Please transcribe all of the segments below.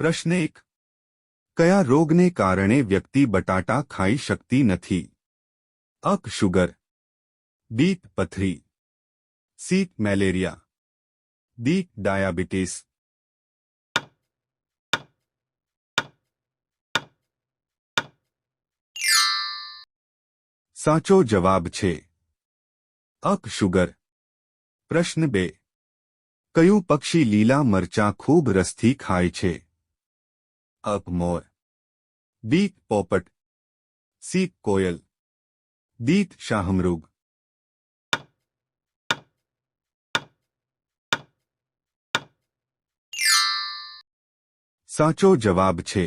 પ્રશ્ન એક કયા રોગને કારણે વ્યક્તિ બટાટા ખાઈ શકતી નથી અક શુગર બી પથરી સી મેલેરિયા ડી ડાયાબિટીસ સાચો જવાબ છે અક શુગર પ્રશ્ન બે કયું પક્ષી લીલા મરચાં ખૂબ રસથી ખાય છે અપ મોર બી પોપટ સી કોયલ દીત શાહમૃગ સાચો જવાબ છે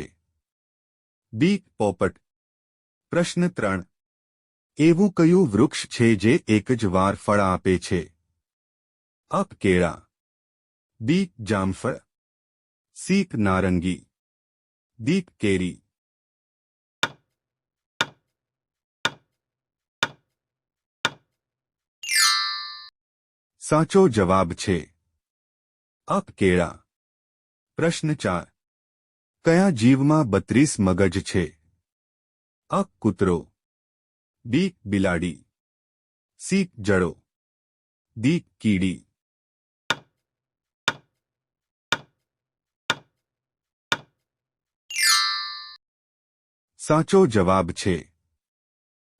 બી પોપટ પ્રશ્ન ત્રણ એવું કયું વૃક્ષ છે જે એક જ વાર ફળ આપે છે અપ કેળા બી જામફળ સી નારંગી દીપ કેરી સાચો જવાબ છે. અપ કેળા. પ્રશ્ન ચાર. કયા જીવમાં બત્રીસ મગજ છે? અક કૂતરો. બી બિલાડી. સી જડો. દી કીડી. સાચો જવાબ છે.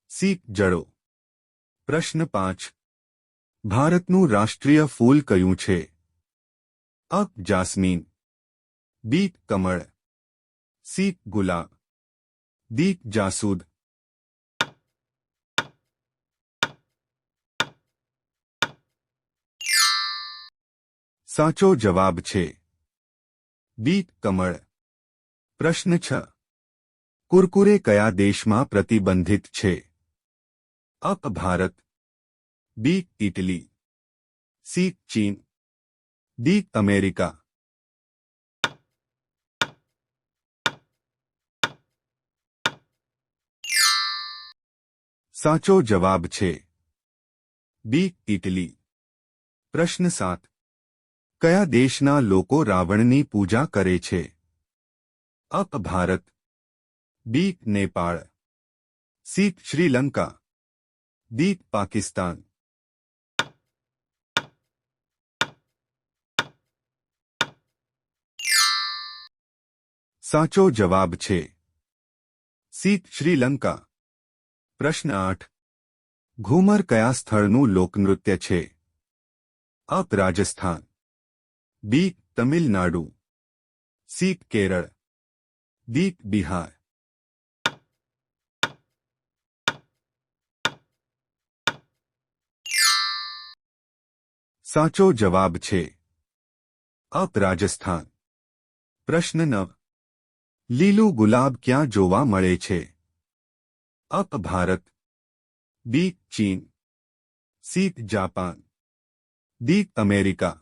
સીખ જડો. પ્રશ્ન પાંચ. ભારતનું રાષ્ટ્રીય ફૂલ કયું છે? અ. જાસ્મીન. બી. કમળ. સી. ગુલાબ. દી જાસૂદ. સાચો જવાબ છે. બી. કમળ. પ્રશ્ન છ. કુરકુરે કયા દેશમાં પ્રતિબંધિત છે A Bharat B Italy C ચીન ડી અમેરિકા સાચો જવાબ છે બી ઇટલી પ્રશ્ન સાત કયા દેશના લોકો રાવણની પૂજા કરે છે અપ ભારત બી નેપાળ સી શ્રીલંકા દી પાકિસ્તાન સાચો જવાબ છે સી શ્રીલંકા પ્રશ્ન આઠ ઘુમર કયા સ્થળનું લોકનૃત્ય છે A Rajasthan B Tamil Nadu C Kerala D Bihar સાચો જવાબ છે અપ રાજસ્થાન પ્રશ્ન નવ લીલું ગુલાબ ક્યાં જોવા મળે છે અપ ભારત બી ચીન સી જાપાન દી અમેરિકા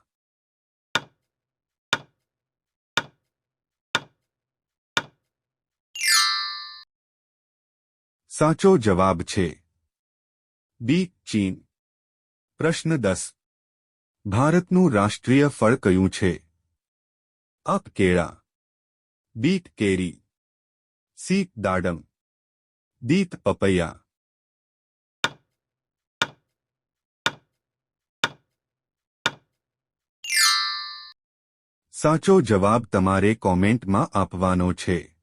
સાચો જવાબ છે બી ચીન પ્રશ્ન દસ ભારતનું રાષ્ટ્રીય ફળ કયું છે? અપ કેળા. Bit carry. સી, દાડમ. દીત પપૈયા. સાચો જવાબ તમારે કોમેન્ટમાં આપવાનો છે.